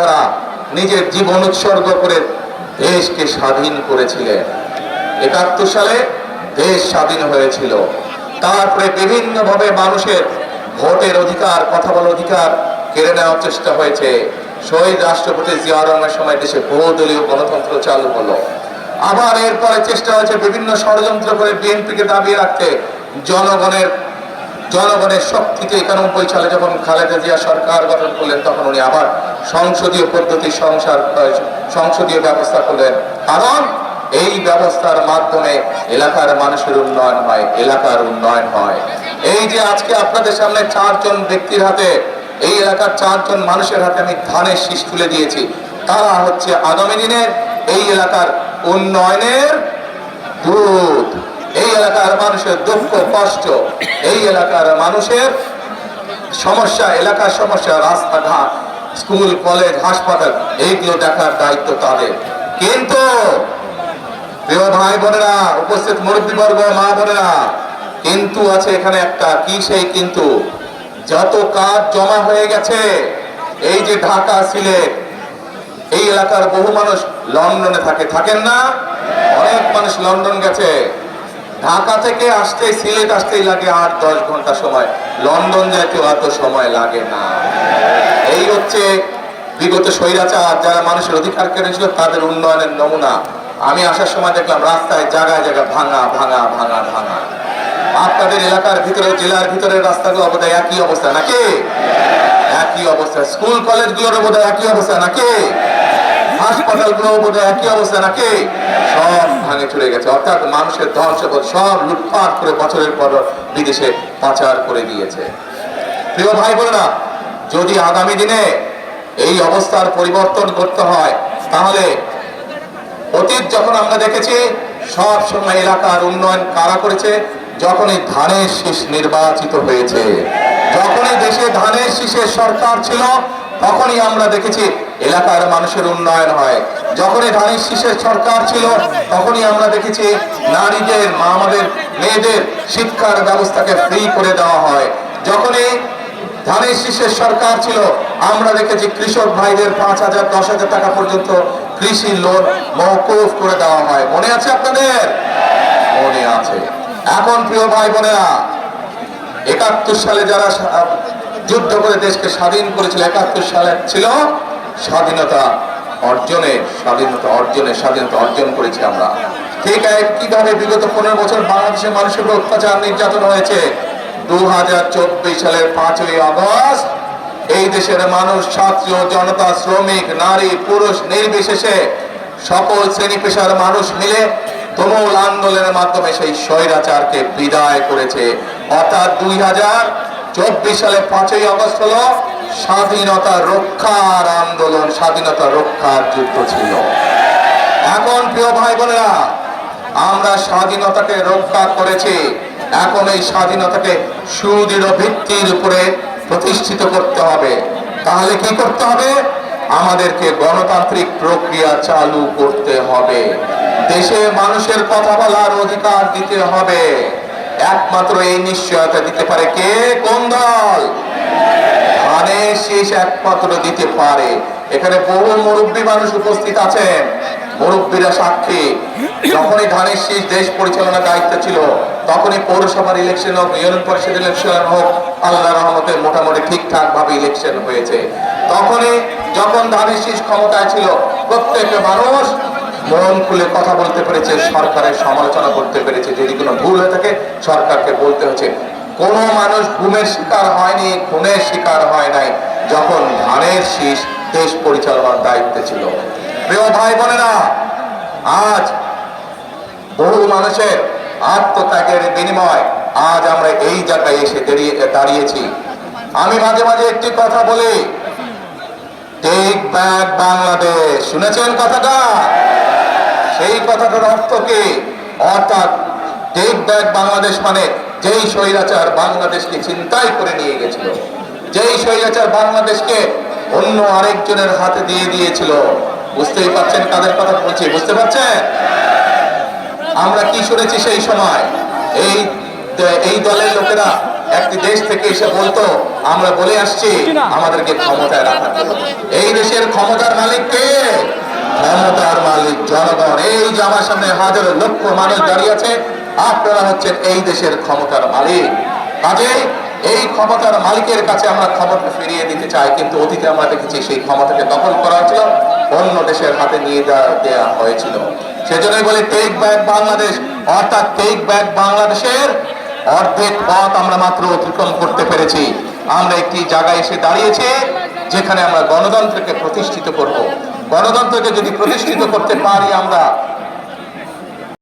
মুক্তিযোদ্ধারা নিজের জীবন উৎসর্গ করে দেশকে স্বাধীন করেছিলেন। একাত্তর সালে দেশ স্বাধীন হয়েছিল। তারপরে বিভিন্নভাবে মানুষের ভোটের অধিকার, কথা বলার অধিকার কেড়ে নেওয়ার চেষ্টা হয়েছে। শহীদ রাষ্ট্রপতি জিয়া রহমানের সময় দেশে বহুদলীয় গণতন্ত্র চালু হলো। আবার এরপরে চেষ্টা হয়েছে বিভিন্ন ষড়যন্ত্র করে বিএনপিকে দাবিয়ে রাখতে। জনগণের জনগণের শক্তিতে একানব্বই সালে যখন খালেদা জিয়া সরকার গঠন করলেন, তখন উনি আবার সংসদীয় পদ্ধতি সংসার সংসদীয় ব্যবস্থা করলেন। কারণ এই ব্যবস্থার মাধ্যমে এলাকার মানুষের উন্নয়ন হয়, এলাকার উন্নয়ন হয়। এই যে আজকে আপনাদের সামনে চারজন ব্যক্তির হাতে, এই এলাকার চারজন মানুষের হাতে আমি ধানের শীষ তুলে দিয়েছি। তারা হচ্ছে আগামী দিনের এই এলাকার উন্নয়নের দুধ এই এলাকার মানুষের দুঃখ, কষ্ট, এই এলাকার মানুষের সমস্যা, এলাকার সমস্যা, রাস্তাঘাট, স্কুল, কলেজ, হাসপাতাল, এইগুলো দেখার দায়িত্ব তাদের। কিন্তু ভাই বোনেরা, উপস্থিত মুরব্বীবর্গ, মা বোনেরা, কিন্তু আছে এখানে একটা, কি সেই কিন্তু? যত কাজ জমা হয়ে গেছে, এই যে ঢাকা, সিলেট, এই এলাকার বহু মানুষ লন্ডনে থাকে। থাকেন না? অনেক মানুষ লন্ডন গেছে। ঢাকা থেকে আসতে, সিলেট আসতেই লাগে আট, দশ ঘণ্টা সময়। লন্ডন যাইতেও এত সময় লাগে না। এই হচ্ছে বিগত স্বৈরাচার। যারা মানুষের অধিকার কেড়েছিল, তাদের উন্নয়নের নমুনা। আমি আসার সময় দেখলাম, রাস্তায় জায়গায় জায়গায় ভাঙা ভাঙা ভাঙা ভাঙা। আপনাদের এলাকার ভিতরে, জেলার ভিতরে রাস্তাগুলো বোধহয় একই অবস্থা নাকি? একই অবস্থা। স্কুল কলেজগুলোর বোধহয় একই অবস্থা নাকি? হাসপাতালগুলো বোধহয় একই অবস্থা নাকি? সব ভাঙে চলে গেছে। অর্থাৎ মানুষের ধন সম্পদ সব লুটপাট করে বছরের পর বিদেশে পাচার করে দিয়েছে। প্রিয় ভাই বোনেরা, যদি আগামী দিনে এই অবস্থার পরিবর্তন করতে হয়, তাহলে অতীত যখন আমরা দেখেছি, সব সময় এলাকার উন্নয়ন কারা করেছে? যখনই ধানের শীষ নির্বাচিত হয়েছে। যখনই দেশে ধানের শীষের সরকার ছিল, তখনই আমরা দেখেছি এলাকার মানুষের উন্নয়ন হয়। যখনই ধানের শীষের সরকার ছিল, তখনই আমরা দেখেছি নারীদের, মা আমাদের মেয়েদের শিক্ষার ব্যবস্থাকে ফ্রি করে দেওয়া হয়। যখনই ধানের শীষের সরকার ছিল, আমরা দেখেছি কৃষক ভাইদের পাঁচ হাজার, দশ হাজার টাকা পর্যন্ত কৃষি লোন মৌকুফ করে দেওয়া হয়। মনে আছে আপনাদের? মনে আছে। এখন প্রিয় ভাই বোনেরা, একাত্তর সালে যারা যুদ্ধ করে দেশকে স্বাধীন করেছিল, একাত্তর সালে ছিল স্বাধীনতা অর্জনে স্বাধীনতা অর্জনে, স্বাধীনতা অর্জন করেছি আমরা। ঠিক কীভাবে বিগত পনেরো বছর বাংলাদেশের মানুষের উপর অত্যাচার নির্যাতন হয়েছে? দু হাজার চব্বিশ সালের পাঁচই আগস্ট, এই দেশের মানুষ, ছাত্র, জনতা, শ্রমিক, নারী, পুরুষ নির্বিশেষে সকল শ্রেণি পেশার মানুষ মিলে তুমুল আন্দোলনের মাধ্যমে সেই স্বৈরাচারকে বিদায় করেছে। অর্থাৎ দুই হাজার চব্বিশ সালে পাঁচই আগস্ট হলো স্বাধীনতা রক্ষার আন্দোলন, স্বাধীনতা রক্ষার যুদ্ধ ছিল। এখন প্রিয় ভাই বোনেরা, আমরা স্বাধীনতাকে রক্ষা করেছি। এখন এই স্বাধীনতাকে সুদৃঢ় ভিত্তির উপরে প্রতিষ্ঠিত করতে হবে। তাহলে কি করতে হবে? আমাদেরকে গণতান্ত্রিক প্রক্রিয়া চালু করতে হবে। দেশে মানুষের কথা বলার অধিকার দিতে হবে। একমাত্র এই নিশ্চয়তা দিতে পারে কে? শীষ একমাত্র দিতে পারে। এখানে বহু মুরব্বী মানুষ উপস্থিত আছেন। মুরব্বীরা সাক্ষী। যখনই ধানের শীষ দেশ পরিচালনার দায়িত্ব ছিল, তখনই পৌরসভার ইলেকশন হোক, ইউনিয়ন পরিষদ ইলেকশন হোক আল্লাহ রহমতে মোটামুটি ঠিকঠাক ভাবে ইলেকশন হয়েছে। তখনই যখন ধানের শীষ ক্ষমতায় ছিল, প্রত্যেক মানুষ মন খুলে কথা বলতে পেরেছে, সরকারের সমালোচনা করতে পেরেছে। যদি কোনো ভুল হয়ে থাকে, সরকারকে বলতে হচ্ছে। কোন মানুষ ঘুমের শিকার হয়নি, খুনের শিকার হয় নাই, যখন ধানের শীষ দেশ পরিচালনার দায়িত্বে ছিল। প্রিয় ভাই বোনেরা, আজ বহু মানুষের আত্মত্যাগের বিনিময় আজ আমরা এই জায়গায় এসে দাঁড়িয়ে, দাঁড়িয়েছি। আমি মাঝে মাঝে একটি কথা বলি, টেক ব্যাক বাংলাদেশ। শুনেছেন কথাটা? সেই কথাটার অর্থ কি? অর্থাৎ টেক ব্যাক বাংলাদেশ মানে যেই স্বৈরাচার বাংলাদেশকে চিন্তাই করে নিয়ে গেছিল, যেই স্বৈরাচার বাংলাদেশকে অন্য আরেকজনের হাতে দিয়ে দিয়েছিল, বুঝতেই পারছেন কাদের কথা বলছি, বুঝতে পারছেন? আমরা কি শুনেছি সেই সময়? এই এই দলের লোকেরা একটি দেশ থেকে এসে বলতো, আমরা বলে আসছি, আমাদেরকে ক্ষমতায় জন্য। এই দেশের ক্ষমতার মালিক কে? ক্ষমতার মালিক জনগণ। এই যে আমার সামনে হাজারো লক্ষ মানুষ দাঁড়িয়ে আছে আপনারা হচ্ছেন এই দেশের ক্ষমতার মালিক। কাজে এই ক্ষমতার মালিকের কাছে আমরা ক্ষমতা ফিরিয়ে দিতে চাই, কিন্তু অতীতে আমরা দেখেছি সেই ক্ষমতাকে দখল করা হয়েছিল, অন্য দেশের হাতে নিয়ে দেওয়া- হয়েছিল। সেজন্যই বলে টেক ব্যাক বাংলাদেশ, অর্থাৎ টেক ব্যাক বাংলাদেশের অর্ধেক পথ আমরা মাত্র অতিক্রম করতে পেরেছি। আমরা একটি জায়গায় এসে দাঁড়িয়েছি, যেখানে আমরা গণতন্ত্রকে প্রতিষ্ঠিত করব। গণতন্ত্রকে যদি প্রতিষ্ঠিত করতে পারি আমরা